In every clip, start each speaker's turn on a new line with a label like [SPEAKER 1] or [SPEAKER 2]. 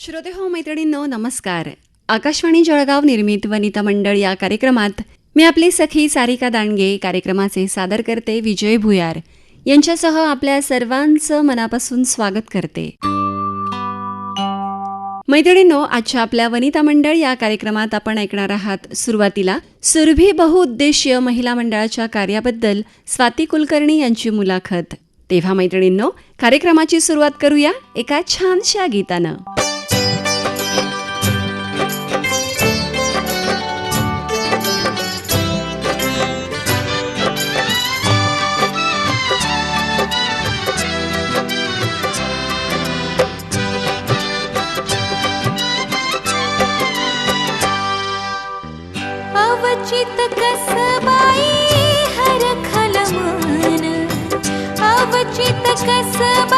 [SPEAKER 1] श्रोते हो मैत्रिणींनो नमस्कार. आकाशवाणी जळगाव निर्मित वनिता मंडळ या कार्यक्रमात मी आपली सखी सारिका दांडगे कार्यक्रमाचे सादर करते विजय भुयार यांच्यासह आपल्या सर्वांचं मनापासून स्वागत करते. मैत्रिणींनो आजच्या आपल्या वनिता मंडळ या कार्यक्रमात आपण ऐकणार आहात सुरुवातीला सुरभी बहुउद्देशीय महिला मंडळाच्या कार्याबद्दल स्वाती कुलकर्णी यांची मुलाखत. तेव्हा मैत्रिणींनो कार्यक्रमाची सुरुवात करूया एका छानशा गीतानं.
[SPEAKER 2] कसबाई हर खलमान अवचित कसबाई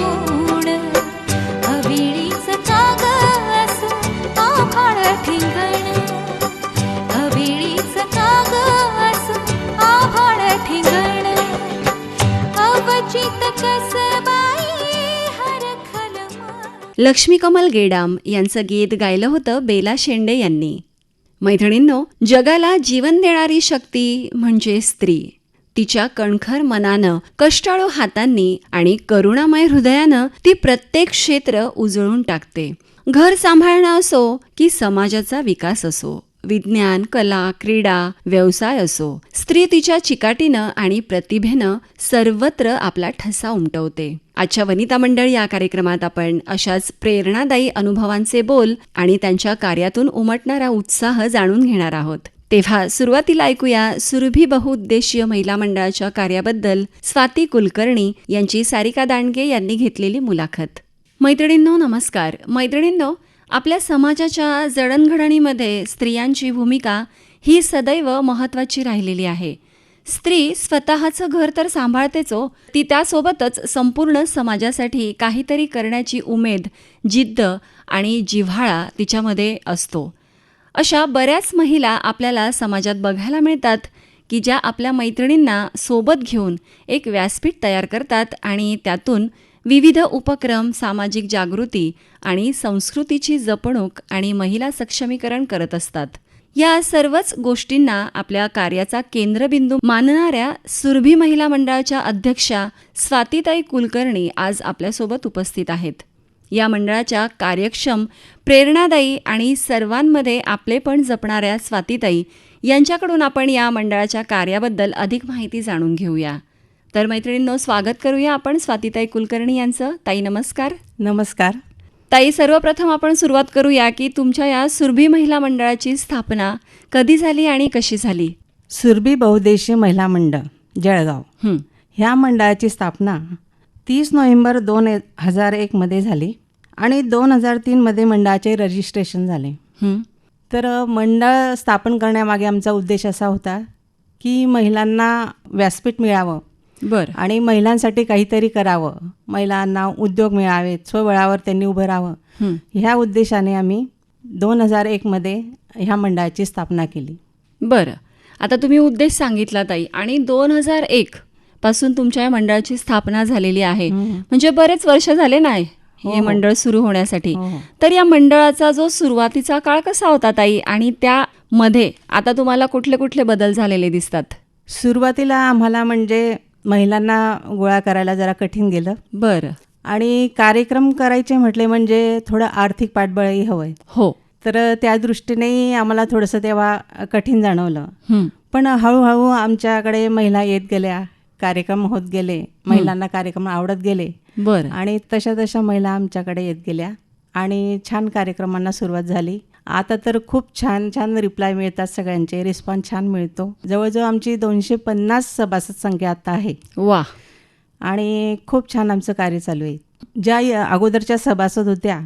[SPEAKER 2] लाविते काग आभाळ ठिंगण. काग आभाळ ठिंगण. अवचित कसबाई
[SPEAKER 1] लक्ष्मी कमल गेडाम यांचं गीत गायलं होतं बेला शेंडे यांनी. मैत्रिणींनो जगाला जीवन देणारी शक्ती म्हणजे स्त्री. तिच्या कणखर मनानं कष्टाळू हातांनी आणि करुणामय हृदयानं ती प्रत्येक क्षेत्र उजळून टाकते. घर सांभाळणं असो की समाजाचा विकास असो विज्ञान कला क्रीडा व्यवसाय असो स्त्री तिच्या चिकाटीनं आणि प्रतिभेनं सर्वत्र आपला ठसा उमटवते. आजच्या वनिता मंडळ या कार्यक्रमात आपण अशाच प्रेरणादायी अनुभवांचे बोल आणि त्यांच्या कार्यातून उमटणारा उत्साह जाणून घेणार आहोत. तेव्हा सुरुवातीला ऐकूया सुरभी बहुउद्देशीय महिला मंडळाच्या कार्याबद्दल स्वाती कुलकर्णी यांची सारिका दांडगे यांनी घेतलेली मुलाखत. मैत्रिणींनो नमस्कार. मैत्रिणींनो आपल्या समाजाच्या जडणघडणीमध्ये स्त्रियांची भूमिका ही सदैव महत्त्वाची राहिलेली आहे. स्त्री स्वतःचं घर तर सांभाळतेचो हो, ती त्यासोबतच संपूर्ण समाजासाठी काहीतरी करण्याची उमेद जिद्द आणि जिव्हाळा तिच्यामध्ये असतो. अशा बऱ्याच महिला आपल्याला समाजात बघायला मिळतात की ज्या आपल्या मैत्रिणींना सोबत घेऊन एक व्यासपीठ तयार करतात आणि त्यातून विविध उपक्रम सामाजिक जागृती आणि संस्कृतीची जपणूक आणि महिला सक्षमीकरण करत असतात. या सर्वच गोष्टींना आपल्या कार्याचा केंद्रबिंदू मानणाऱ्या सुरभी महिला मंडळाच्या अध्यक्षा स्वातीताई कुलकर्णी आज आपल्यासोबत उपस्थित आहेत. या मंडळाच्या कार्यक्षम प्रेरणादायी आणि सर्वांमध्ये आपलेपण जपणाऱ्या स्वातीताई यांच्याकडून आपण या मंडळाच्या कार्याबद्दल अधिक माहिती जाणून घेऊया. तर मैत्रिणींनो स्वागत करूया आपण स्वातीताई कुलकर्णी यांचं. ताई नमस्कार.
[SPEAKER 3] नमस्कार.
[SPEAKER 1] ताई सर्वप्रथम आपण सुरुवात करूया की तुमच्या या सुरभी महिला मंडळाची स्थापना कधी झाली आणि कशी झाली?
[SPEAKER 3] सुरभी बहुद्देशीय महिला मंडळ जळगाव. ह्या मंडळाची स्थापना तीस नोव्हेंबर दोन हजार एकमध्ये झाली आणि दोन हजार तीनमध्ये मंडळाचे रजिस्ट्रेशन झाले. तर मंडळ स्थापन करण्यामागे आमचा उद्देश असा होता की महिलांना व्यासपीठ मिळावं.
[SPEAKER 1] बरं.
[SPEAKER 3] आणि महिलांसाठी काहीतरी करावं. महिलांना उद्योग मिळावेत स्वबळावर त्यांनी उभं राहावं. ह्या उद्देशाने आम्ही दोन हजार एकमध्ये ह्या मंडळाची स्थापना केली.
[SPEAKER 1] बरं. आता तुम्ही उद्देश सांगितला ताई आणि दोन हजार एक पासून तुमच्या या मंडळाची स्थापना झालेली आहे. म्हणजे बरेच वर्ष झाले नाही
[SPEAKER 3] हो,
[SPEAKER 1] हे
[SPEAKER 3] हो.
[SPEAKER 1] मंडळ सुरू होण्यासाठी.
[SPEAKER 3] हो.
[SPEAKER 1] तर या मंडळाचा जो सुरुवातीचा काळ कसा होता ताई? आणि त्यामध्ये आता तुम्हाला कुठले कुठले बदल झालेले दिसतात?
[SPEAKER 3] सुरुवातीला आम्हाला म्हणजे महिलांना गोळा करायला जरा कठीण गेलं.
[SPEAKER 1] बरं.
[SPEAKER 3] आणि कार्यक्रम करायचे म्हटले म्हणजे थोडं आर्थिक पाठबळही हवं आहे
[SPEAKER 1] हो.
[SPEAKER 3] तर त्या दृष्टीने आम्हाला थोडंसं तेव्हा कठीण जाणवलं. पण हळूहळू आमच्याकडे महिला येत गेल्या. कार्यक्रम होत गेले महिलांना कार्यक्रम आवडत गेले.
[SPEAKER 1] बरं.
[SPEAKER 3] आणि तशा तशा महिला आमच्याकडे येत गेल्या आणि छान कार्यक्रमांना सुरुवात झाली. आता तर खूप छान छान रिप्लाय मिळतात सगळ्यांचे रिस्पॉन्स छान मिळतो. जवळजवळ आमची दोनशे पन्नास सभासद संख्या आता आहे.
[SPEAKER 1] वा
[SPEAKER 3] आणि खूप छान आमचं कार्य चालू आहे. ज्या अगोदरच्या सभासद होत्या.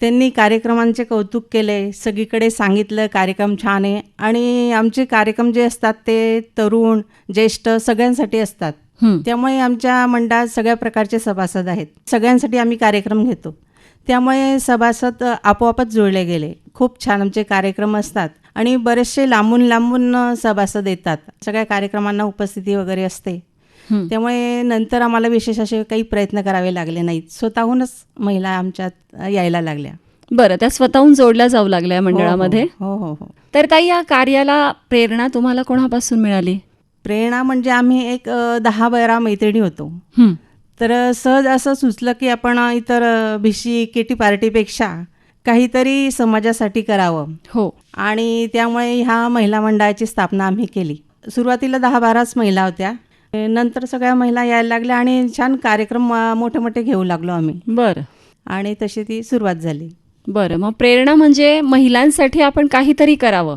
[SPEAKER 3] त्यांनी कार्यक्रमांचे कौतुक केले सगळीकडे सांगितलं कार्यक्रम छान आहे. आणि आमचे कार्यक्रम जे असतात ते तरुण ज्येष्ठ सगळ्यांसाठी असतात. त्यामुळे आमच्या मंडळात सगळ्या प्रकारचे सभासद आहेत. सगळ्यांसाठी आम्ही कार्यक्रम घेतो. त्यामुळे सभासद आपोआपच जुळले गेले. खूप छान आमचे कार्यक्रम असतात. आणि बरेचसे लांबून लांबून सभासद येतात. सगळ्या कार्यक्रमांना उपस्थिती वगैरे असते. त्यामुळे नंतर आम्हाला विशेष असे काही प्रयत्न करावे लागले नाहीत. स्वतःहूनच महिला आमच्यात यायला लागल्या.
[SPEAKER 1] बरं त्या स्वतःहून जोडल्या जाऊ लागल्या या मंडळामध्ये?
[SPEAKER 3] हो हो हो.
[SPEAKER 1] तर ताई या कार्याला प्रेरणा तुम्हाला कोणापासून मिळाली?
[SPEAKER 3] प्रेरणा म्हणजे आम्ही एक दहा बारा मैत्रिणी होतो.
[SPEAKER 1] हं.
[SPEAKER 3] तर सहज असं सुचलं की आपण इतर भिशी किटी पार्टीपेक्षा काहीतरी समाजासाठी करावं.
[SPEAKER 1] हो.
[SPEAKER 3] आणि त्यामुळे ह्या महिला मंडळाची स्थापना आम्ही केली. सुरुवातीला दहा बाराच महिला होत्या. नंतर सगळ्या महिला यायला लागल्या आणि छान कार्यक्रम मोठे मोठे घेऊ लागलो आम्ही
[SPEAKER 1] बरं
[SPEAKER 3] आणि तशी ती सुरुवात झाली
[SPEAKER 1] बरं मग प्रेरणा म्हणजे महिलांसाठी आपण काहीतरी करावं.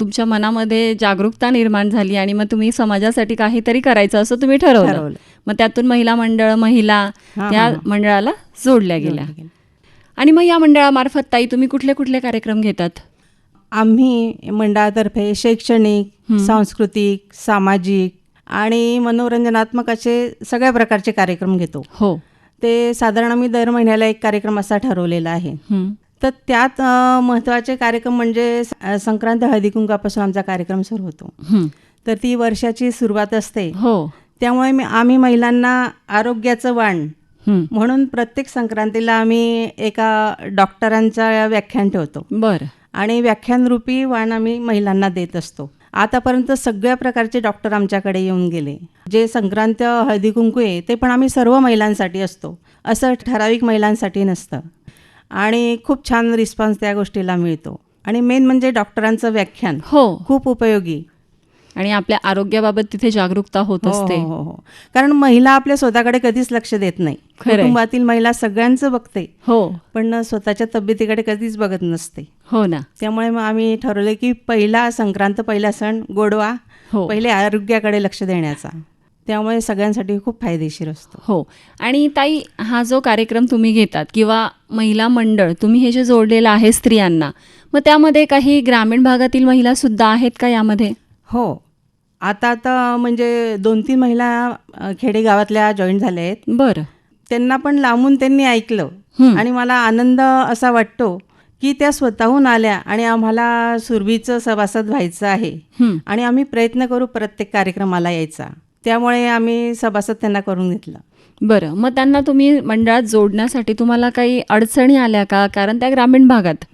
[SPEAKER 1] तुमच्या मनामध्ये जागरूकता निर्माण झाली आणि मग तुम्ही समाजासाठी काहीतरी करायचं असं तुम्ही ठरवलं. मग त्यातून महिला मंडळ महिला
[SPEAKER 3] हां.
[SPEAKER 1] मंडळाला जोडल्या गेल्या. आणि मग या मंडळामार्फत ताई तुम्ही कुठले कुठले कार्यक्रम घेतात
[SPEAKER 3] आम्ही मंडळातर्फे शैक्षणिक सांस्कृतिक सामाजिक आणि मनोरंजनात्मक असे सगळ्या प्रकारचे कार्यक्रम घेतो.
[SPEAKER 1] हो.
[SPEAKER 3] ते साधारण आम्ही दर महिन्याला एक कार्यक्रम असा ठरवलेला आहे. तर त्यात महत्त्वाचे कार्यक्रम म्हणजे संक्रांत हळदी कुंकापासून आमचा कार्यक्रम सुरू होतो. तर ती वर्षाची सुरुवात असते.
[SPEAKER 1] हो.
[SPEAKER 3] त्यामुळे मी आम्ही महिलांना आरोग्याचं वाण. म्हणून प्रत्येक संक्रांतीला आम्ही एका डॉक्टरांचा व्याख्यान ठेवतो.
[SPEAKER 1] बरं.
[SPEAKER 3] आणि व्याख्यानरूपी वाण आम्ही महिलांना देत असतो. आतापर्यंत सगळ्या प्रकारचे डॉक्टर आमच्याकडे येऊन गेले. जे संक्रांत हळदी कुंकू आहे ते पण आम्ही सर्व महिलांसाठी असतो. असं ठराविक महिलांसाठी नसतं. आणि खूप छान रिस्पॉन्स त्या गोष्टीला मिळतो. आणि मेन म्हणजे डॉक्टरांचं व्याख्यान
[SPEAKER 1] हो.
[SPEAKER 3] खूप उपयोगी.
[SPEAKER 1] आणि आपल्या आरोग्याबाबत तिथे जागरूकता होत
[SPEAKER 3] हो,
[SPEAKER 1] असते.
[SPEAKER 3] हो, हो, हो. कारण महिला आपल्या स्वतःकडे कधीच लक्ष देत नाही. कुटुंबातील महिला सगळ्यांचं बघते.
[SPEAKER 1] हो.
[SPEAKER 3] पण स्वतःच्या तब्येतीकडे कधीच बघत नसते.
[SPEAKER 1] हो ना.
[SPEAKER 3] त्यामुळे मग आम्ही ठरवलं की पहिला संक्रांत पहिला सण गोडवा
[SPEAKER 1] हो.
[SPEAKER 3] पहिले आरोग्याकडे लक्ष देण्याचा. त्यामुळे सगळ्यांसाठी खूप फायदेशीर असतो.
[SPEAKER 1] हो. आणि ताई हा जो कार्यक्रम तुम्ही घेतात किंवा महिला मंडळ तुम्ही हे जे जोडलेलं आहे स्त्रियांना मग त्यामध्ये काही ग्रामीण भागातील महिला सुद्धा आहेत का यामध्ये?
[SPEAKER 3] हो. आता आता म्हणजे दोन तीन महिला खेडेगावातल्या जॉईन झाल्या आहेत.
[SPEAKER 1] बरं.
[SPEAKER 3] त्यांना पण लांबून त्यांनी ऐकलं. आणि मला आनंद असा वाटतो की त्या स्वतःहून आल्या आणि आम्हाला सुरभीचं सभासद व्हायचं आहे. आणि आम्ही प्रयत्न करू प्रत्येक कार्यक्रमाला यायचा. त्यामुळे आम्ही सभासद त्यांना करून घेतलं.
[SPEAKER 1] बरं. मग त्यांना तुम्ही मंडळात जोडण्यासाठी तुम्हाला काही अडचणी आल्या का? कारण त्या ग्रामीण भागात.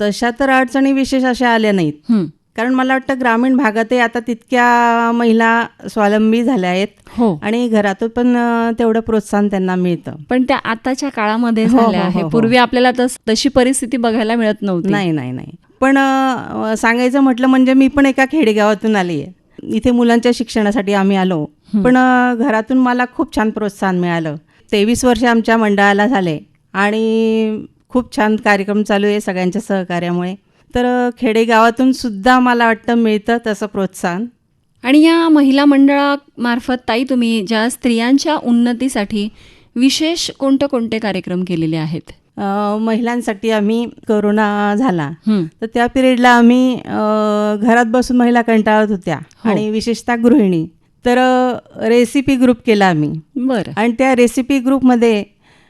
[SPEAKER 3] तशा तर अडचणी विशेष अशा आल्या नाहीत. कारण मला वाटतं ग्रामीण भागातही आता तितक्या महिला स्वावलंबी झाल्या आहेत.
[SPEAKER 1] हो.
[SPEAKER 3] आणि घरातून पण तेवढं प्रोत्साहन त्यांना मिळतं.
[SPEAKER 1] पण त्या आताच्या काळामध्ये
[SPEAKER 3] हो,
[SPEAKER 1] झाल्या
[SPEAKER 3] हो,
[SPEAKER 1] आहे
[SPEAKER 3] हो, हो.
[SPEAKER 1] पूर्वी आपल्याला तस तशी परिस्थिती बघायला मिळत नव्हती.
[SPEAKER 3] नाही नाही नाही. पण सांगायचं म्हटलं म्हणजे मी पण एका खेडेगावातून आली आहे इथे मुलांच्या शिक्षणासाठी आम्ही आलो. पण घरातून मला खूप छान प्रोत्साहन मिळालं. तेवीस वर्ष आमच्या मंडळाला झाले. आणि खूप छान कार्यक्रम चालू आहे सगळ्यांच्या सहकार्यामुळे. तर खेडेगावातून सुद्धा मला वाटतं मिळतं तसं प्रोत्साहन.
[SPEAKER 1] आणि या महिला मंडळामार्फत ताई तुम्ही ज्या स्त्रियांच्या उन्नतीसाठी विशेष कोणते कोणते कार्यक्रम केलेले आहेत?
[SPEAKER 3] महिलांसाठी आम्ही करोना झाला. तर त्या पिरियडला आम्ही घरात बसून महिला कंटाळत होत्या.
[SPEAKER 1] हो.
[SPEAKER 3] आणि विशेषतः गृहिणी. तर रेसिपी ग्रुप केला आम्ही.
[SPEAKER 1] बरं.
[SPEAKER 3] आणि त्या रेसिपी ग्रुपमध्ये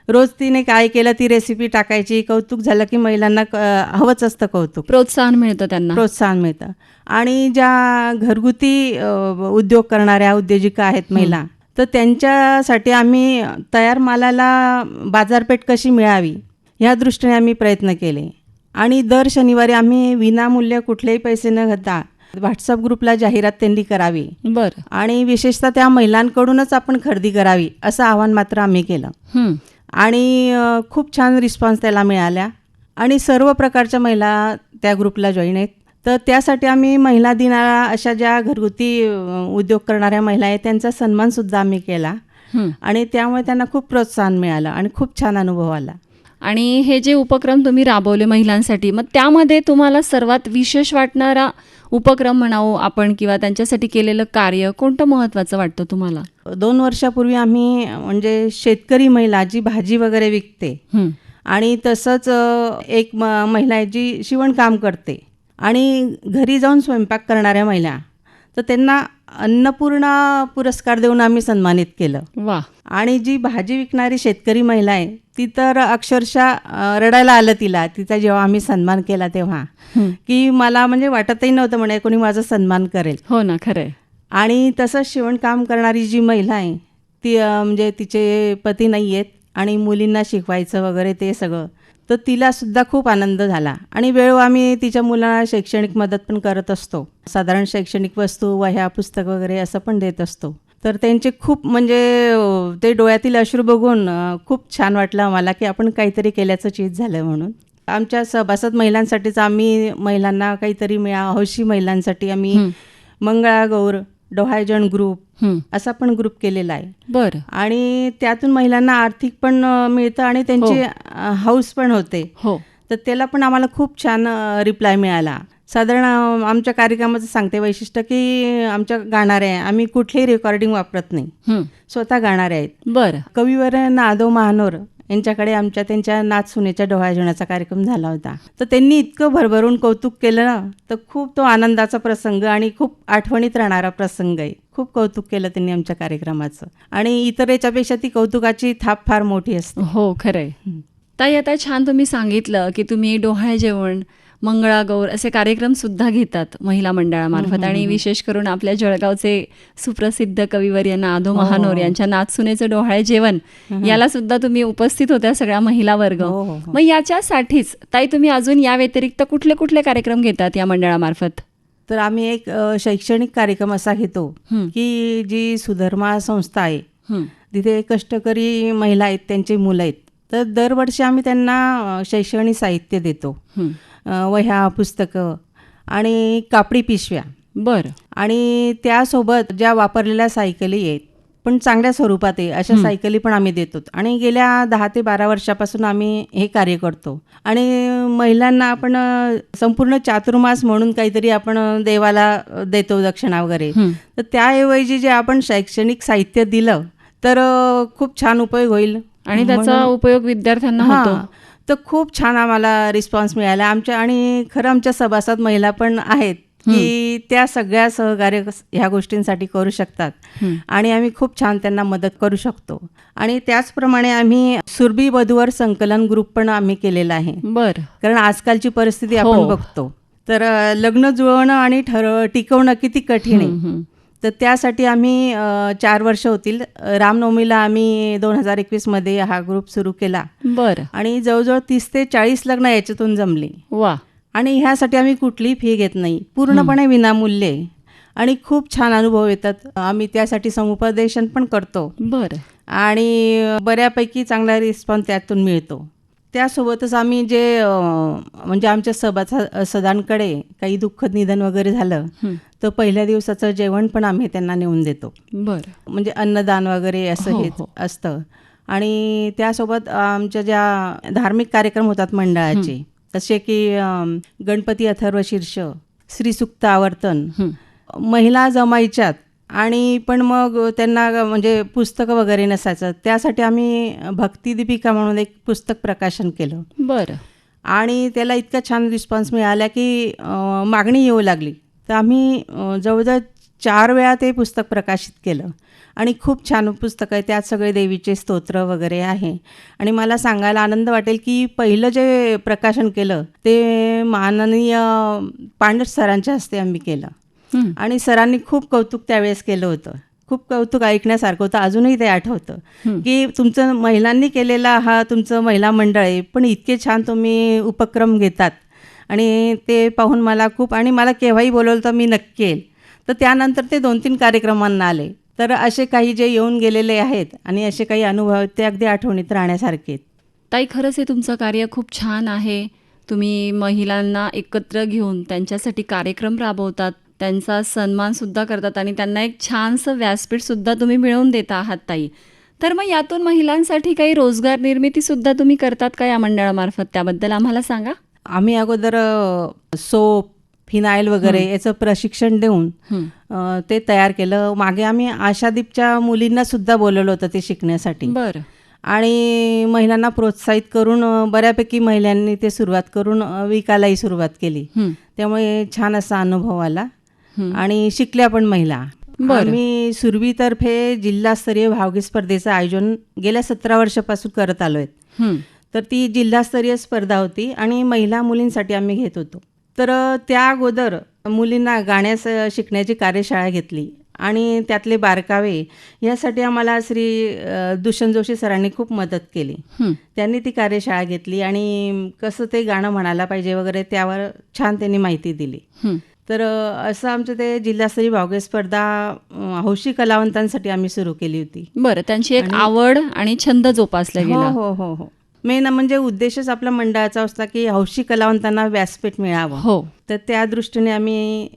[SPEAKER 3] रोज तिने काय केलं ती रेसिपी टाकायची. कौतुक झालं की महिलांना हवंच असतं कौतुक.
[SPEAKER 1] प्रोत्साहन मिळतं त्यांना.
[SPEAKER 3] प्रोत्साहन मिळतं. आणि ज्या घरगुती उद्योग करणाऱ्या उद्योजिका आहेत महिला तर त्यांच्यासाठी आम्ही तयार मालाला बाजारपेठ कशी मिळावी ह्या दृष्टीने आम्ही प्रयत्न केले. आणि दर शनिवारी आम्ही विनामूल्य कुठलेही पैसे न घेता व्हॉट्सअप ग्रुपला जाहिरात त्यांनी करावी.
[SPEAKER 1] बरं.
[SPEAKER 3] आणि विशेषतः त्या महिलांकडूनच आपण खरेदी करावी असं आवाहन मात्र आम्ही केलं. आणि खूप छान रिस्पॉन्स त्याला मिळाल्या. आणि सर्व प्रकारच्या महिला त्या ग्रुपला जॉईन आहेत. तर त्यासाठी आम्ही महिला दिनाला अशा ज्या घरगुती उद्योग करणाऱ्या महिला आहेत त्यांचा सन्मानसुद्धा आम्ही केला. आणि त्यामुळे त्यांना खूप प्रोत्साहन मिळालं आणि खूप छान अनुभव आला.
[SPEAKER 1] आणि हे जे उपक्रम तुम्ही राबवले महिलांसाठी मग त्यामध्ये तुम्हाला सर्वात विशेष वाटणारा उपक्रम म्हणावं आपण किंवा त्यांच्यासाठी केलेलं कार्य कोणतं महत्त्वाचं वाटतं तुम्हाला
[SPEAKER 3] दोन वर्षापूर्वी आम्ही म्हणजे शेतकरी महिला जी भाजी वगैरे विकते. आणि तसंच एक म महिला आहे जी शिवणकाम करते आणि घरी जाऊन स्वयंपाक करणाऱ्या महिला तर त्यांना अन्नपूर्णा पुरस्कार देऊन आम्ही सन्मानित केलं.
[SPEAKER 1] वा.
[SPEAKER 3] आणि जी भाजी विकणारी शेतकरी महिला आहे ती तर अक्षरशः रडायला आलं तिला. तिचा जेव्हा आम्ही सन्मान केला तेव्हा. की मला म्हणजे वाटतही नव्हतं म्हणे कोणी माझा सन्मान करेल.
[SPEAKER 1] हो ना खरंय.
[SPEAKER 3] आणि तसंच शिवणकाम करणारी जी महिला आहे ती म्हणजे तिचे पती नाही आहेत आणि मुलींना शिकवायचं वगैरे ते सगळं. तर तिलासुद्धा खूप आनंद झाला. आणि वेळ आम्ही तिच्या मुलांना शैक्षणिक मदत पण करत असतो. साधारण शैक्षणिक वस्तू वह्या पुस्तक वगैरे असं पण देत असतो. तर त्यांचे खूप म्हणजे ते डोळ्यातील अश्रू बघून खूप छान वाटलं आम्हाला की आपण काहीतरी केल्याचं चीज झालं म्हणून. आमच्या सभासद महिलांसाठीच आम्ही महिलांना काहीतरी मिळा हौशी महिलांसाठी आम्ही. मंगळागौर डोहायजण ग्रुप
[SPEAKER 1] हं.
[SPEAKER 3] असा पण ग्रुप केलेला आहे.
[SPEAKER 1] बरं.
[SPEAKER 3] आणि त्यातून महिलांना आर्थिक पण मिळतं आणि त्यांची अ, हौस पण होते.
[SPEAKER 1] हो.
[SPEAKER 3] तर त्याला पण आम्हाला खूप छान रिप्लाय मिळाला. साधारण आमच्या कार्यक्रमाचं सांगते वैशिष्ट्य की आमच्या गाणारे आहे आम्ही कुठलीही रेकॉर्डिंग वापरत नाही.
[SPEAKER 1] हं.
[SPEAKER 3] स्वतः गाणारे आहेत.
[SPEAKER 1] बरं.
[SPEAKER 3] कविवर नादो महानोर यांच्याकडे आमच्या त्यांच्या नाच सुनेच्या डोहाळजेवणाचा कार्यक्रम झाला होता. तर त्यांनी इतकं भरभरून कौतुक केलं ना तर खूप तो आनंदाचा प्रसंग आणि खूप आठवणीत राहणारा प्रसंग आहे. खूप कौतुक केलं त्यांनी आमच्या कार्यक्रमाचं. आणि इतर याच्यापेक्षा ती कौतुकाची थाप फार मोठी असते.
[SPEAKER 1] हो खरंय. ताई आता छान तुम्ही सांगितलं की तुम्ही डोहाळे जेवण मंगळागौर असे कार्यक्रम सुद्धा घेतात महिला मंडळामार्फत आणि विशेष करून आपल्या जळगावचे सुप्रसिद्ध कविवर यांना आदो महानोर यांच्या नाचसुनेचं डोहाळे जेवण याला सुद्धा तुम्ही उपस्थित होत्या सगळ्या महिला वर्ग
[SPEAKER 3] हो, हो, हो.
[SPEAKER 1] मग याच्यासाठीच ताई तुम्ही अजून या व्यतिरिक्त कुठले कुठले कार्यक्रम घेतात या मंडळामार्फत
[SPEAKER 3] तर आम्ही एक शैक्षणिक कार्यक्रम असा घेतो
[SPEAKER 1] हं.
[SPEAKER 3] की जी सुधर्मा संस्था आहे
[SPEAKER 1] हं.
[SPEAKER 3] तिथे कष्टकरी महिला आहेत त्यांची मुलं आहेत तर दरवर्षी आम्ही त्यांना शैक्षणिक साहित्य देतो
[SPEAKER 1] हं.
[SPEAKER 3] वह्या पुस्तकं आणि कापडी पिशव्या.
[SPEAKER 1] बरं.
[SPEAKER 3] आणि त्यासोबत ज्या वापरलेल्या सायकली आहेत पण चांगल्या स्वरूपात आहे अशा सायकली पण आम्ही देतो. आणि गेल्या दहा ते बारा वर्षापासून आम्ही हे कार्य करतो. आणि महिलांना आपण संपूर्ण चातुर्मास म्हणून काहीतरी आपण देवाला देतो दक्षिणा वगैरे. तर त्याऐवजी जे आपण शैक्षणिक साहित्य दिलं तर खूप छान उपयोग होईल.
[SPEAKER 1] आणि त्याचा उपयोग विद्यार्थ्यांना. होतो.
[SPEAKER 3] तर खूप छान आम्हाला रिस्पॉन्स मिळाला. आमच्या आणि खरं आमच्या सभासद महिला पण आहेत की त्या सगळ्या सहकार्य ह्या गोष्टींसाठी करू शकतात.
[SPEAKER 1] हं.
[SPEAKER 3] आणि आम्ही खूप छान त्यांना मदत करू शकतो. आणि त्याचप्रमाणे आम्ही सुरभी वधूवर संकलन ग्रुप पण आम्ही केलेला आहे.
[SPEAKER 1] बरं.
[SPEAKER 3] कारण आजकालची परिस्थिती
[SPEAKER 1] हो.
[SPEAKER 3] आपण बघतो. तर लग्न जुळवणं आणि ठरव टिकवणं किती कठीण आहे.
[SPEAKER 1] हं, हं.
[SPEAKER 3] तर त्यासाठी आम्ही चार वर्ष होतील. रामनवमीला आम्ही दोन हजार एकवीसमध्ये हा ग्रुप सुरू केला.
[SPEAKER 1] बरं.
[SPEAKER 3] आणि जवळजवळ तीस ते चाळीस लग्न याच्यातून जमली.
[SPEAKER 1] वा.
[SPEAKER 3] आणि ह्यासाठी आम्ही कुठलीही फी घेत नाही. पूर्णपणे विनामूल्य. आणि खूप छान अनुभव येतात. आम्ही त्यासाठी समुपदेशन पण करतो.
[SPEAKER 1] बरं.
[SPEAKER 3] आणि बऱ्यापैकी चांगला रिस्पॉन्स त्यातून मिळतो. त्यासोबतच आम्ही जे म्हणजे आमच्या सभासदांकडे काही दुःखद निधन वगैरे झालं. तर पहिल्या दिवसाचं जेवण पण आम्ही त्यांना नेऊन देतो
[SPEAKER 1] बरं
[SPEAKER 3] म्हणजे अन्नदान वगैरे असं
[SPEAKER 1] हो,
[SPEAKER 3] हे
[SPEAKER 1] हो.
[SPEAKER 3] असतं आणि त्यासोबत आमच्या ज्या धार्मिक कार्यक्रम होतात मंडळाचे जसे की गणपती अथर्व शीर्ष श्रीसुक्त आवर्तन. महिला जमायच्यात आणि पण मग त्यांना म्हणजे पुस्तकं वगैरे नसायचं. त्यासाठी आम्ही भक्तिदीपिका म्हणून एक पुस्तक प्रकाशन केलं.
[SPEAKER 1] बरं.
[SPEAKER 3] आणि त्याला इतका छान रिस्पॉन्स मिळाला की मागणी येऊ लागली. तर आम्ही जवळजवळ चार वेळा ते पुस्तक प्रकाशित केलं. आणि खूप छान पुस्तक आहे त्यात सगळे देवीचे स्तोत्र वगैरे आहे. आणि मला सांगायला आनंद वाटेल की पहिलं जे प्रकाशन केलं ते माननीय पांडस सरांच्या हस्ते आम्ही केलं. आणि सरांनी खूप कौतुक त्यावेळेस केलं होतं. खूप कौतुक ऐकण्यासारखं होतं. अजूनही ते आठवतं. की तुमचं महिलांनी केलेला हा तुमचं महिला मंडळ आहे पण इतके छान तुम्ही उपक्रम घेतात. आणि ते पाहून मला खूप आणि मला केव्हाही बोलवलं तर मी नक्की येईल. तर त्यानंतर ते दोन तीन कार्यक्रमांना आले. तर असे काही जे येऊन गेलेले आहेत आणि असे काही अनुभव ते अगदी आठवणीत राहण्यासारखे आहेत.
[SPEAKER 1] ताई खरंच हे तुमचं कार्य खूप छान आहे. तुम्ही महिलांना एकत्र घेऊन त्यांच्यासाठी कार्यक्रम राबवतात. त्यांचा सन्मान सुद्धा करतात आणि त्यांना एक छानसं व्यासपीठ सुद्धा तुम्ही मिळवून देता आहात ताई. तर मग यातून महिलांसाठी काही रोजगार निर्मिती सुद्धा तुम्ही करतात का या मंडळामार्फत? त्याबद्दल आम्हाला सांगा.
[SPEAKER 3] आम्ही अगोदर सोप फिनाईल वगैरे याचं प्रशिक्षण देऊन ते तयार केलं. मागे आम्ही आशादीपच्या मुलींना सुद्धा बोलवलं होतं ते शिकण्यासाठी.
[SPEAKER 1] बरं.
[SPEAKER 3] आणि महिलांना प्रोत्साहित करून बऱ्यापैकी महिलांनी ते सुरुवात करून विकायलाही सुरुवात केली. त्यामुळे छान असा अनुभव आला. आणि शिकल्या पण महिला
[SPEAKER 1] बरं.
[SPEAKER 3] आम्ही सुरभीतर्फे जिल्हास्तरीय भावगीत स्पर्धेचं आयोजन गेल्या सतरा वर्षापासून करत आलो आहेत
[SPEAKER 1] हं.
[SPEAKER 3] तर ती जिल्हास्तरीय स्पर्धा होती आणि महिला मुलींसाठी आम्ही घेत होतो तर त्या अगोदर मुलींना गाण्यास शिकण्याची कार्यशाळा घेतली आणि त्यातले बारकावे यासाठी आम्हाला श्री दुष्यंत जोशी सरांनी खूप मदत केली. त्यांनी ती कार्यशाळा घेतली आणि कसं ते गाणं म्हणायला पाहिजे वगैरे त्यावर छान त्यांनी माहिती दिली. तर असं आमचं ते जिल्हास्तरीय भावगीत स्पर्धा हौशी कलावंतांसाठी आम्ही सुरू केली होती.
[SPEAKER 1] बरं त्यांची एक आवड आणि छंद जोपासला
[SPEAKER 3] हो
[SPEAKER 1] गेला.
[SPEAKER 3] हो हो हो. मेन म्हणजे उद्देशच आपल्या मंडळाचा असता की हौशी कलावंतांना व्यासपीठ मिळावं.
[SPEAKER 1] हो.
[SPEAKER 3] तर त्या दृष्टीने आम्ही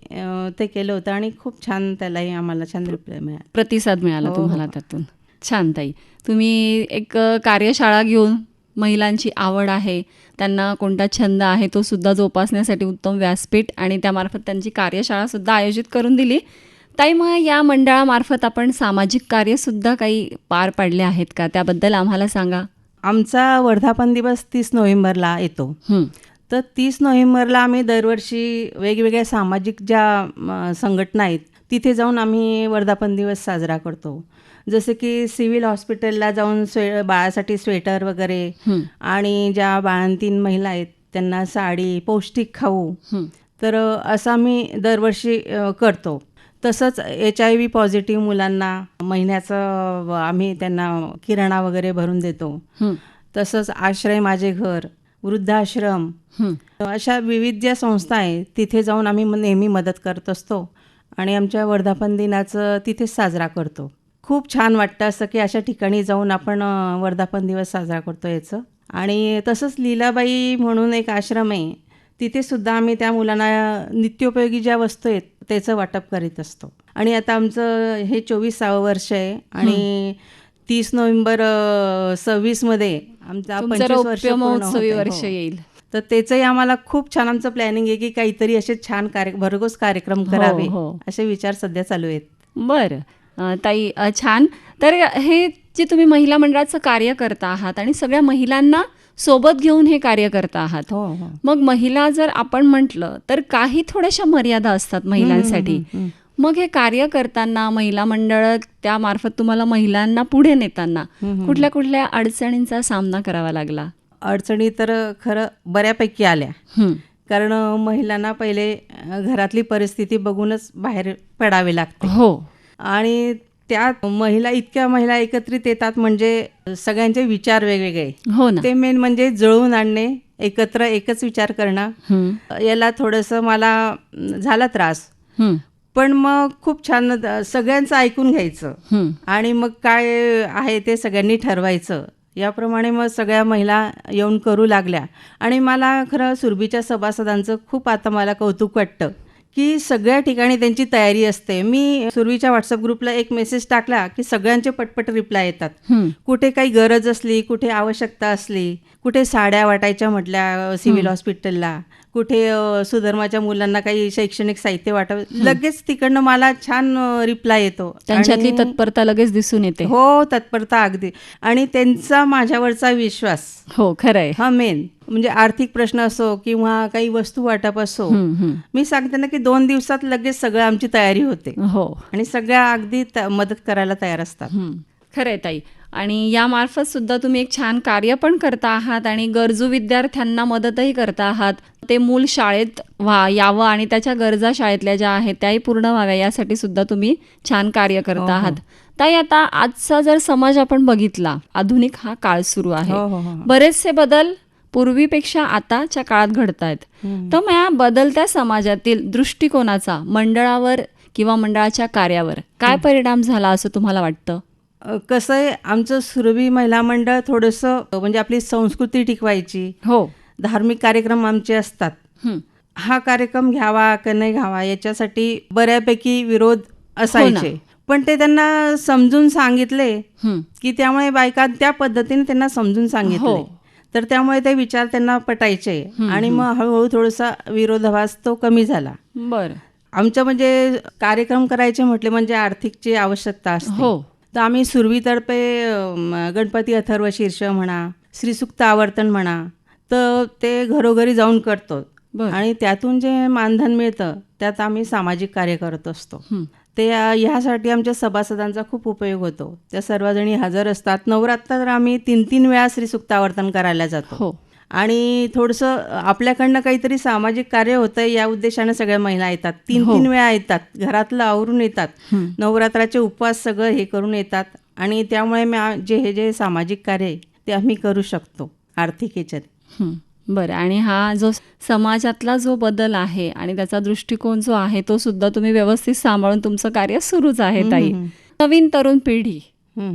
[SPEAKER 3] ते केलं होतं आणि खूप छान त्यालाही आम्हाला छान रिप्लाय मिळाला.
[SPEAKER 1] प्रतिसाद मिळाला
[SPEAKER 3] हो,
[SPEAKER 1] तुम्हाला
[SPEAKER 3] हो.
[SPEAKER 1] त्यातून. छान ताई. तुम्ही एक कार्यशाळा घेऊन महिलांची आवड आहे त्यांना कोणता छंद आहे तो सुद्धा जोपासण्यासाठी उत्तम व्यासपीठ आणि त्यामार्फत त्यांची कार्यशाळा सुद्धा आयोजित करून दिली. ताई मग या मंडळामार्फत आपण सामाजिक कार्यसुद्धा काही पार पाडले आहेत का? त्याबद्दल आम्हाला सांगा.
[SPEAKER 3] आमचा वर्धापन दिवस तीस नोव्हेंबरला येतो. तर तीस नोव्हेंबरला आम्ही दरवर्षी वेगवेगळ्या सामाजिक ज्या संघटना आहेत तिथे जाऊन आम्ही वर्धापन दिवस साजरा करतो. जसे की सिव्हिल हॉस्पिटलला जाऊन स्वे बाळासाठी स्वेटर वगैरे. आणि ज्या बाळंतीण महिला आहेत त्यांना साडी पौष्टिक खाऊ. तर असं आम्ही दरवर्षी करतो तसंच एच आय व्ही पॉझिटिव्ह मुलांना महिन्याचं आम्ही त्यांना किराणा वगैरे भरून देतो. तसंच आश्रय माझे घर वृद्धाश्रम. अशा विविध ज्या संस्था आहे तिथे जाऊन आम्ही म- नेहमी मदत करत असतो आणि आमच्या वर्धापन दिनाचं तिथेच साजरा करतो खूप छान वाटतं असं की अशा ठिकाणी जाऊन आपण वर्धापन दिवस साजरा करतो याचं आणि तसंच लीलाबाई म्हणून एक आश्रम आहे तिथे सुद्धा आम्ही त्या मुलांना नित्योपयोगी ज्या वस्तू आहेत त्याचं वाटप करीत असतो आणि आता आमचं हे चोवीसावं वर्ष आहे आणि तीस नोव्हेंबर सव्वीसमध्ये आमचा पंचवीस वर्ष.
[SPEAKER 1] वर्ष
[SPEAKER 3] हो.
[SPEAKER 1] येईल
[SPEAKER 3] तर त्याचंही आम्हाला खूप छान आमचं प्लॅनिंग आहे की काहीतरी असे छान कार्य भरघोस कार्यक्रम करावे
[SPEAKER 1] हो.
[SPEAKER 3] असे विचार सध्या चालू आहेत
[SPEAKER 1] बरं ताई छान. तर हे जे तुम्ही महिला मंडळाचं कार्य करता आहात आणि सगळ्या महिलांना सोबत घेऊन हे कार्य करता आहात.
[SPEAKER 3] हो हो.
[SPEAKER 1] मग महिला जर आपण म्हटलं तर काही थोड्याशा मर्यादा असतात महिलांसाठी. मग हे कार्य करताना महिला मंडळ त्यामार्फत तुम्हाला महिलांना पुढे नेताना कुठल्या कुठल्या अडचणींचा सामना करावा लागला?
[SPEAKER 3] अडचणी तर खरं बऱ्यापैकी आल्या. कारण महिलांना पहिले घरातली परिस्थिती बघूनच बाहेर पडावे लागते.
[SPEAKER 1] हो.
[SPEAKER 3] आणि त्यात महिला इतक्या महिला एकत्रित येतात म्हणजे सगळ्यांचे विचार वेगवेगळे.
[SPEAKER 1] हो ना.
[SPEAKER 3] ते मेन म्हणजे जुळवून आणणे एकत्र एकच विचार करणं. याला थोडंसं मला झाला त्रास. पण मग खूप छान सगळ्यांचं ऐकून घ्यायचं. आणि मग काय आहे ते सगळ्यांनी ठरवायचं. याप्रमाणे मग सगळ्या महिला येऊन करू लागल्या. आणि मला खरं सुरभीच्या सभासदांचं खूप आता मला कौतुक वाटतं. की सगळ्या ठिकाणी त्यांची तयारी असते. मी सुरभीच्या व्हॉट्सअप ग्रुपला एक मेसेज टाकला की सगळ्यांचे पटपट रिप्लाय येतात. कुठे काही गरज असली कुठे आवश्यकता असली कुठे साड्या वाटायच्या म्हटल्या सिव्हिल हॉस्पिटलला कुठे सुधर्माच्या मुलांना काही शैक्षणिक साहित्य वाटावं लगेच तिकडनं मला छान रिप्लाय येतो.
[SPEAKER 1] त्यांच्यातली तत्परता लगेच दिसून येते.
[SPEAKER 3] हो तत्परता अगदी. आणि त्यांचा माझ्यावरचा विश्वास.
[SPEAKER 1] हो खरंय.
[SPEAKER 3] हा मेन म्हणजे आर्थिक प्रश्न असो किंवा काही वस्तू वाटप असो. मी सांगते ना की दोन दिवसात लगेच सगळं आमची तयारी होते.
[SPEAKER 1] हो.
[SPEAKER 3] आणि सगळ्या अगदी मदत करायला तयार असतात.
[SPEAKER 1] खरंय ताई. आणि यामार्फत सुद्धा तुम्ही एक छान कार्य पण करता आहात आणि गरजू विद्यार्थ्यांना मदतही करता आहात. ते मूल शाळेत व्हा यावं आणि त्याच्या गरजा शाळेतल्या ज्या आहेत त्याही पूर्ण व्हाव्या यासाठी सुद्धा तुम्ही छान कार्य
[SPEAKER 3] हो,
[SPEAKER 1] करता आहात. ताई आता आजचा जर समाज आपण बघितला आधुनिक हा काळ सुरू आहे.
[SPEAKER 3] हो, हो, हो.
[SPEAKER 1] बरेचसे बदल पूर्वीपेक्षा आताच्या काळात घडत आहेत तर मग या बदलत्या समाजातील दृष्टिकोनाचा मंडळावर किंवा मंडळाच्या कार्यावर काय परिणाम झाला असं तुम्हाला वाटतं?
[SPEAKER 3] कसं आहे आमचं सुरभी महिला मंडळ थोडंसं म्हणजे आपली संस्कृती टिकवायची.
[SPEAKER 1] हो.
[SPEAKER 3] धार्मिक कार्यक्रम आमचे असतात.
[SPEAKER 1] हं.
[SPEAKER 3] हा कार्यक्रम घ्यावा का नाही घ्यावा याच्यासाठी बऱ्यापैकी विरोध असायचे. पण ते त्यांना समजून सांगितले
[SPEAKER 1] हं.
[SPEAKER 3] की त्यामुळे बायका त्या पद्धतीने त्यांना समजून सांगितले.
[SPEAKER 1] हो.
[SPEAKER 3] तर त्यामुळे ते विचार त्यांना पटायचे आणि मग हळूहळू थोडासा विरोधाभास तो कमी झाला.
[SPEAKER 1] बरं.
[SPEAKER 3] आमचं म्हणजे कार्यक्रम करायचे म्हटले म्हणजे आर्थिकची आवश्यकता असते.
[SPEAKER 1] हो.
[SPEAKER 3] तर आम्ही सुरवीतर्फे गणपती अथर्व शीर्ष म्हणा श्रीसुक्त आवर्तन म्हणा तर ते घरोघरी जाऊन करतो. आणि त्यातून जे मानधन मिळतं त्यात आम्ही सामाजिक कार्य करत असतो. ते ह्यासाठी आमच्या सभासदांचा खूप उपयोग होतो. त्या सर्वजणी हजर असतात. नवरात्र आम्ही तीन तीन वेळा श्रीसुक्त आवर्तन करायला जातो.
[SPEAKER 1] हो.
[SPEAKER 3] आणि थोडंसं आपल्याकडनं काहीतरी सामाजिक कार्य होतं या उद्देशाने सगळ्या महिला येतात. तीन
[SPEAKER 1] हो.
[SPEAKER 3] तीन वेळा येतात. घरातलं आवरून येतात. नवरात्राचे उपवास सगळं हे करून येतात. आणि त्यामुळे मी जे हे जे सामाजिक कार्य आहे ते आम्ही करू शकतो आर्थिक ह्याच्यात.
[SPEAKER 1] हं. बरं. आणि हा जो समाजातला जो बदल आहे आणि त्याचा दृष्टिकोन जो आहे तो सुद्धा तुम्ही व्यवस्थित सांभाळून तुमचं कार्य सुरूच आहे ताई. नवीन तरुण पिढी.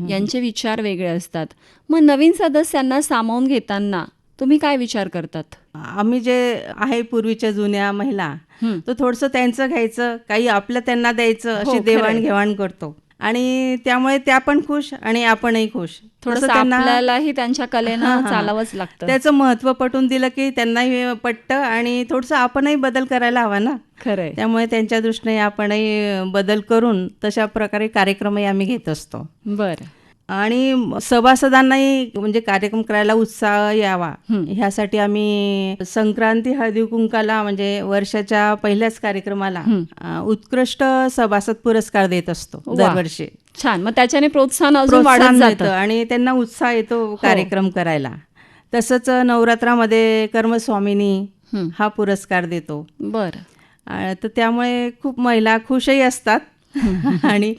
[SPEAKER 1] यांचे विचार वेगळे असतात. मग नवीन सदस्यांना सामावून घेताना तुम्ही काय विचार करतात?
[SPEAKER 3] आम्ही जे आहे पूर्वीच्या जुन्या महिला. तर थोडंसं त्यांचं घ्यायचं काही आपलं त्यांना द्यायचं
[SPEAKER 1] हो,
[SPEAKER 3] अशी. देवाणघेवाण करतो. आणि त्यामुळे त्या पण खुश आणि आपणही खुश.
[SPEAKER 1] थोडस आपल्यालाही त्यांच्या कलेनं. चालावंच लागतं.
[SPEAKER 3] त्याचं महत्त्व पटवून दिलं की त्यांनाही पटतं आणि थोडंसं आपणही बदल करायला हवा ना.
[SPEAKER 1] खरंय.
[SPEAKER 3] त्यामुळे त्यांच्या दृष्टीने आपणही बदल करून तशा प्रकारे कार्यक्रमही आम्ही घेत असतो.
[SPEAKER 1] बरं.
[SPEAKER 3] आणि सभासदांनाही म्हणजे कार्यक्रम करायला उत्साह यावा.
[SPEAKER 1] हं.
[SPEAKER 3] ह्यासाठी आम्ही संक्रांती हळदी कुंकाला म्हणजे वर्षाच्या पहिल्याच कार्यक्रमाला उत्कृष्ट सभासद पुरस्कार देत असतो. दरवर्षी.
[SPEAKER 1] छान. मग त्याच्याने प्रोत्साहन अजून वाढत जातं.
[SPEAKER 3] आणि त्यांना उत्साह येतो कार्यक्रम करायला. तसंच नवरात्रामध्ये कर्मस्वामिनी
[SPEAKER 1] हं.
[SPEAKER 3] हा पुरस्कार देतो.
[SPEAKER 1] बरं.
[SPEAKER 3] तर त्यामुळे खूप महिला खुशही असतात. आणि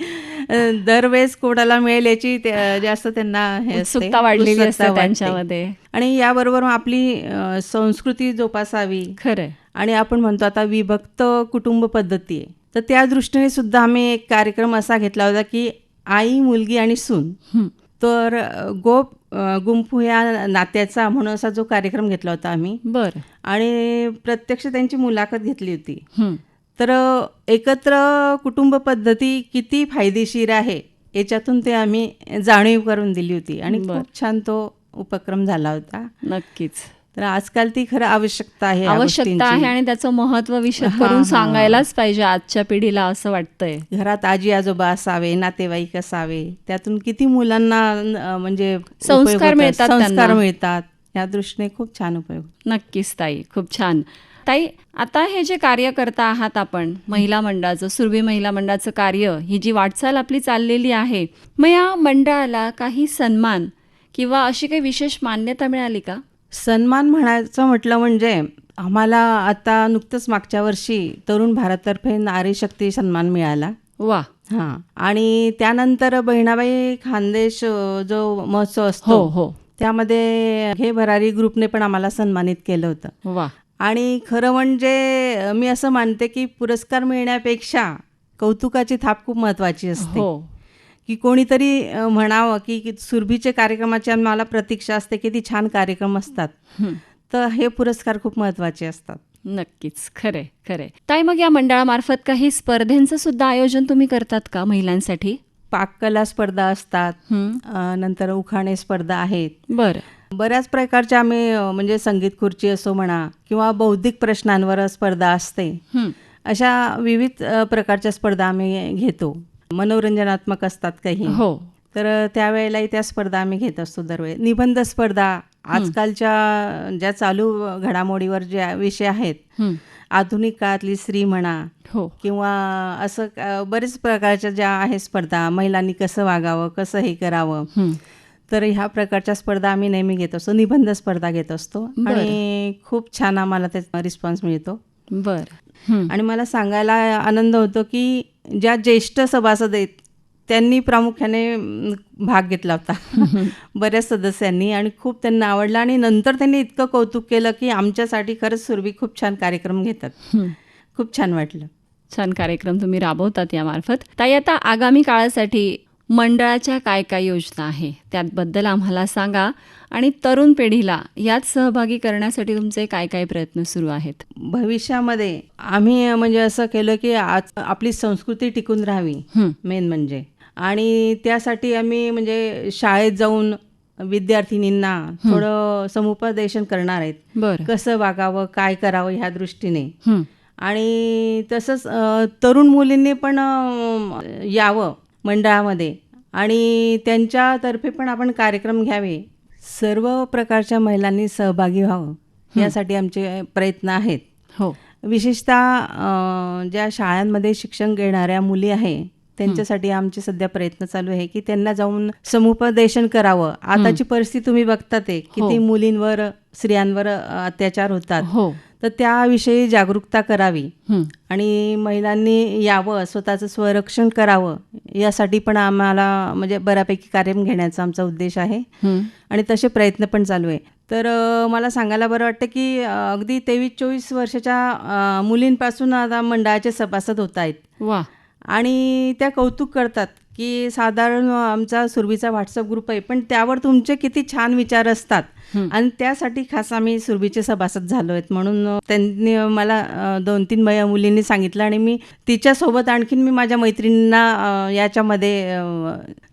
[SPEAKER 3] दरवेळेस कोणाला मिळेल याची जास्त त्यांना हे
[SPEAKER 1] उत्सुकता वाढलेली असते. त्यांच्यामध्ये.
[SPEAKER 3] आणि याबरोबर आपली संस्कृती जोपासावी.
[SPEAKER 1] खरंय.
[SPEAKER 3] आणि आपण म्हणतो आता विभक्त कुटुंब पद्धती आहे. तर त्या दृष्टीने सुद्धा आम्ही एक कार्यक्रम असा घेतला होता की आई मुलगी आणि सून. तर गोप गुंफू या नात्याचा म्हणून असा जो कार्यक्रम घेतला होता आम्ही.
[SPEAKER 1] बरं.
[SPEAKER 3] आणि प्रत्यक्ष त्यांची मुलाखत घेतली होती. तर एकत्र कुटुंब पद्धती किती फायदेशीर आहे याच्यातून ते आम्ही जाणीव करून दिली होती आणि. खूप छान तो उपक्रम झाला होता
[SPEAKER 1] नक्कीच
[SPEAKER 3] तर आजकाल ती खरं आवश्यकता आहे
[SPEAKER 1] आवश्यकता. आहे आणि त्याचं महत्त्व
[SPEAKER 3] हां,
[SPEAKER 1] करून. सांगायलाच पाहिजे आजच्या पिढीला असं वाटतंय
[SPEAKER 3] घरात आजी आजोबा असावे नातेवाईक असावे त्यातून किती मुलांना म्हणजे
[SPEAKER 1] संस्कार मिळतात
[SPEAKER 3] संस्कार. मिळतात या दृष्टीने खूप छान उपयोग
[SPEAKER 1] नक्कीच ताई खूप छान ताई आता हे जे कार्य करता आहात आपण महिला मंडळाचं सुरभी महिला मंडळाचं कार्य ही जी वाटचाल आपली चाललेली आहे मग या मंडळाला काही सन्मान किंवा अशी काही विशेष मान्यता मिळाली का?
[SPEAKER 3] सन्मान म्हणायचं म्हटलं म्हणजे आम्हाला आता नुकतंच मागच्या वर्षी तरुण भारततर्फे नारी शक्ती सन्मान मिळाला.
[SPEAKER 1] वा
[SPEAKER 3] हां. आणि त्यानंतर बहिणाबाई खानदेश जो महोत्सव
[SPEAKER 1] हो
[SPEAKER 3] असतो
[SPEAKER 1] हो
[SPEAKER 3] त्यामध्ये हे भरारी ग्रुपने पण आम्हाला सन्मानित केलं होतं.
[SPEAKER 1] वा
[SPEAKER 3] आणि खरं म्हणजे मी असं मानते की पुरस्कार मिळण्यापेक्षा कौतुकाची थाप खूप महत्वाची असते.
[SPEAKER 1] हो.
[SPEAKER 3] की कोणीतरी म्हणावं की सुरभीचे कार्यक्रमाची आम्हाला प्रतीक्षा असते किती छान कार्यक्रम असतात. तर हे पुरस्कार खूप महत्त्वाचे असतात.
[SPEAKER 1] नक्कीच. खरे खरे ताई मग या मंडळामार्फत काही स्पर्धेंचं सुद्धा आयोजन तुम्ही करतात का महिलांसाठी?
[SPEAKER 3] पाककला स्पर्धा असतात. नंतर उखाणे स्पर्धा आहेत.
[SPEAKER 1] बरं.
[SPEAKER 3] बऱ्याच प्रकारच्या आम्ही म्हणजे संगीत खुर्ची असो म्हणा किंवा बौद्धिक प्रश्नांवर स्पर्धा असते. अशा विविध प्रकारच्या स्पर्धा आम्ही घेतो मनोरंजनात्मक असतात काही
[SPEAKER 1] हो
[SPEAKER 3] तर त्यावेळेलाही त्या स्पर्धा आम्ही घेत असतो दरवेळी निबंध स्पर्धा आजकालच्या ज्या चालू घडामोडीवर ज्या विषय आहेत. आधुनिक काळातली स्त्री म्हणा
[SPEAKER 1] हो
[SPEAKER 3] किंवा असं बरेच प्रकारच्या ज्या आहेत स्पर्धा महिलांनी कसं वागावं कसं हे करावं. तर ह्या प्रकारच्या स्पर्धा आम्ही नेहमी घेत असतो निबंध स्पर्धा घेत असतो. आणि खूप छान आम्हाला त्याचा रिस्पॉन्स मिळतो.
[SPEAKER 1] बर.
[SPEAKER 3] आणि मला सांगायला आनंद होतो की ज्या ज्येष्ठ सभासद आहेत त्यांनी प्रामुख्याने भाग घेतला होता. बऱ्याच सदस्यांनी आणि खूप त्यांना आवडला आणि नंतर त्यांनी इतकं कौतुक केलं की आमच्यासाठी खरंच सुरभी खूप छान कार्यक्रम घेतात. खूप छान वाटलं.
[SPEAKER 1] छान कार्यक्रम तुम्ही राबवतात यामार्फत. ताई आता आगामी काळासाठी मंडळाच्या काय काय योजना आहे त्याबद्दल आम्हाला सांगा. आणि तरुण पिढीला यात सहभागी करण्यासाठी तुमचे काय काय प्रयत्न सुरू आहेत?
[SPEAKER 3] भविष्यामध्ये आम्ही म्हणजे असं केलं की आज आपली संस्कृती टिकून राहावी. मेन म्हणजे. आणि त्यासाठी आम्ही म्हणजे शाळेत जाऊन विद्यार्थिनींना थोडं समुपदेशन करणार आहेत.
[SPEAKER 1] बरं.
[SPEAKER 3] कसं वागावं काय करावं ह्या दृष्टीने. आणि तसंच तरुण मुलींनी पण यावं. मंडळामध्ये. आणि त्यांच्यातर्फे पण आपण कार्यक्रम घ्यावे. सर्व प्रकारच्या महिलांनी सहभागी व्हावं यासाठी आमचे प्रयत्न आहेत.
[SPEAKER 1] हो.
[SPEAKER 3] विशेषतः ज्या शाळांमध्ये शिक्षण घेणाऱ्या मुली आहे त्यांच्यासाठी आमचे सध्या प्रयत्न चालू आहे की त्यांना जाऊन समुपदेशन करावं. आताची परिस्थिती तुम्ही बघतात आहे किती मुलींवर स्त्रियांवर अत्याचार होतात.
[SPEAKER 1] हो.
[SPEAKER 3] तर त्याविषयी जागरूकता करावी. आणि महिलांनी यावं स्वतःचं स्वरक्षण करावं यासाठी पण आम्हाला म्हणजे बऱ्यापैकी कार्यक्रम घेण्याचा आमचा उद्देश आहे. आणि तसे प्रयत्न पण चालू आहे. तर मला सांगायला बरं वाटतं की अगदी तेवीस चोवीस वर्षाच्या मुलींपासून आता मंडळाचे सभासद होत आहेत.
[SPEAKER 1] वा.
[SPEAKER 3] आणि त्या कौतुक करतात. की साधारण आमचा सुरभीचा व्हॉट्सअप ग्रुप आहे पण त्यावर तुमचे किती छान विचार असतात. आणि त्यासाठी खास आम्ही सुरभीचे सभासद झालो आहेत. म्हणून त्यांनी मला दोन तीन मुलींनी सांगितलं आणि मी तिच्यासोबत आणखीन मी माझ्या मैत्रिणींना याच्यामध्ये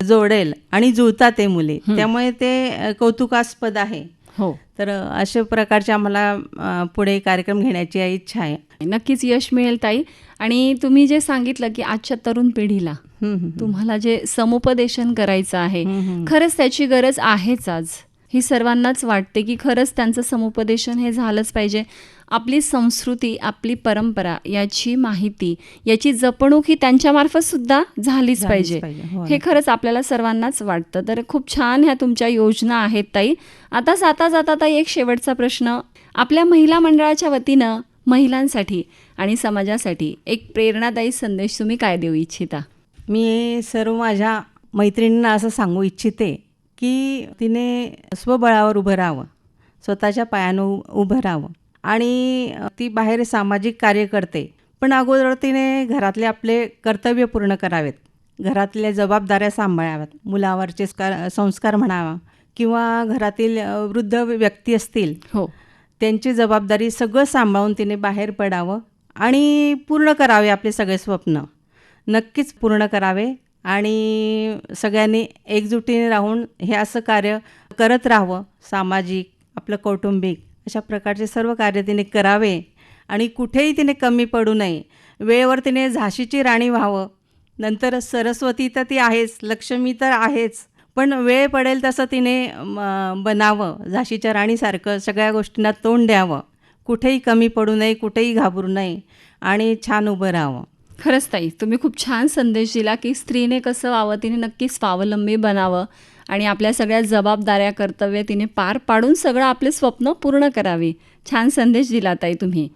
[SPEAKER 3] जोडेल आणि जुळतात ते मुली. त्यामुळे ते कौतुकास्पद आहे.
[SPEAKER 1] हो.
[SPEAKER 3] तर अशा प्रकारचे आम्हाला पुढे कार्यक्रम घेण्याची इच्छा आहे.
[SPEAKER 1] नक्कीच यश मिळेल ताई. आणि तुम्ही जे सांगितलं की आजच्या तरुण पिढीला. तुम्हाला जे समुपदेशन करायचं आहे. खरंच त्याची गरज आहेच आज. ही सर्वांनाच वाटते की खरंच त्यांचं समुपदेशन हे झालंच पाहिजे. आपली संस्कृती आपली परंपरा याची माहिती याची जपणूक ही त्यांच्यामार्फत सुद्धा झालीच पाहिजे.
[SPEAKER 3] हो,
[SPEAKER 1] हे खरंच आपल्याला सर्वांनाच वाटतं. तर खूप छान ह्या तुमच्या योजना आहेत ताई. आता जाता जाता ताई एक शेवटचा प्रश्न. आपल्या महिला मंडळाच्या वतीनं महिलांसाठी आणि समाजासाठी एक प्रेरणादायी संदेश तुम्ही काय देऊ इच्छिता?
[SPEAKER 3] मी सर्व माझ्या मैत्रिणींना असं सांगू इच्छिते की तिने स्वबळावर उभं राहावं स्वतःच्या पायानं उ- उभं राहावं. आणि ती बाहेर सामाजिक कार्य करते पण अगोदर तिने घरातले आपले कर्तव्य पूर्ण करावेत. घरातल्या जबाबदाऱ्या सांभाळाव्यात. मुलावरचे स्कार- संस्कार म्हणावा किंवा घरातील वृद्ध व्यक्ती असतील
[SPEAKER 1] हो.
[SPEAKER 3] त्यांची जबाबदारी सगळं सांभाळून तिने बाहेर पडावं आणि पूर्ण करावे आपले सगळे स्वप्न. नक्कीच पूर्ण करावे आणि सगळ्यांनी एकजुटीने राहून हे असं कार्य करत राहावं सामाजिक आपलं कौटुंबिक अशा प्रकारचे सर्व कार्य तिने करावे आणि कुठेही तिने कमी पडू नये. वेळेवर तिने झाशीची राणी व्हावं. नंतर सरस्वती तर ती आहेच लक्ष्मी तर आहेच पण वेळ पडेल तसं तिने म, बनावं झाशीच्या राणीसारखं सगळ्या गोष्टींना तोंड द्यावं. कुठेही कमी पडू नये कुठेही घाबरू नये आणि छान उभं राहावं.
[SPEAKER 1] खरंच ताई तुम्ही खूप छान संदेश दिला की स्त्रीने कसं व्हावं तिने नक्की स्वावलंबी बनावं आणि आपल्या सगळ्या जबाबदाऱ्या कर्तव्य तिने पार पाडून सगळं आपले स्वप्न पूर्ण करावी. छान संदेश दिला ताई तुम्ही.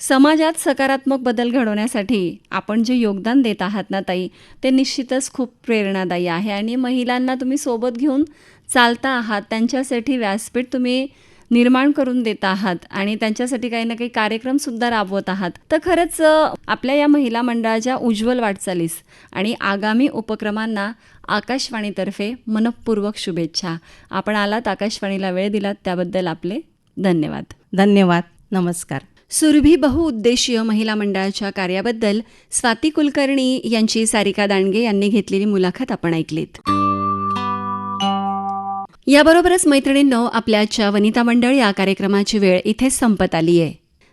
[SPEAKER 1] समाजात सकारात्मक बदल घडवण्यासाठी आपण जे योगदान देत आहात ना ताई ते निश्चितच खूप प्रेरणादायी आहे आणि महिलांना तुम्ही सोबत घेऊन चालता आहात. त्यांच्यासाठी व्यासपीठ तुम्ही निर्माण करून देत आहात आणि त्यांच्यासाठी काही ना काही कार्यक्रमसुद्धा राबवत आहात. तर खरंच आपल्या या महिला मंडळाच्या उज्ज्वल वाटचालीस आणि आगामी उपक्रमांना आकाशवाणीतर्फे मनपूर्वक शुभेच्छा. आपण आलात आकाशवाणीला वेळ दिलात त्याबद्दल आपले धन्यवाद.
[SPEAKER 3] धन्यवाद. नमस्कार.
[SPEAKER 1] सुरभी बहुउद्देशीय महिला मंडळाच्या कार्याबद्दल स्वाती कुलकर्णी यांची सारिका दांडगे यांनी घेतलेली मुलाखत आपण ऐकलीत. याबरोबरच मैत्रिणींनो आपल्याच्या वनिता मंडळ या कार्यक्रमाची वेळ इथेच संपत आली आहे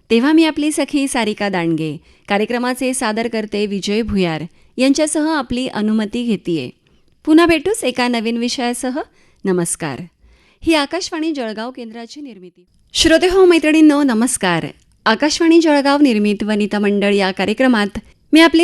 [SPEAKER 1] तेव्हा मी आपली सखी सारिका दांडगे कार्यक्रमाचे सादर करते विजय भुयार यांच्यासह आपली अनुमती घेतीये. पुन्हा भेटूच एका नवीन विषयासह. नमस्कार. ही आकाशवाणी जळगाव केंद्राची निर्मिती. श्रोते हो मैत्रिणींनो नमस्कार. आकाशवाणी जळगाव निर्मित वनिता मंडळ या कार्यक्रमात मी आपली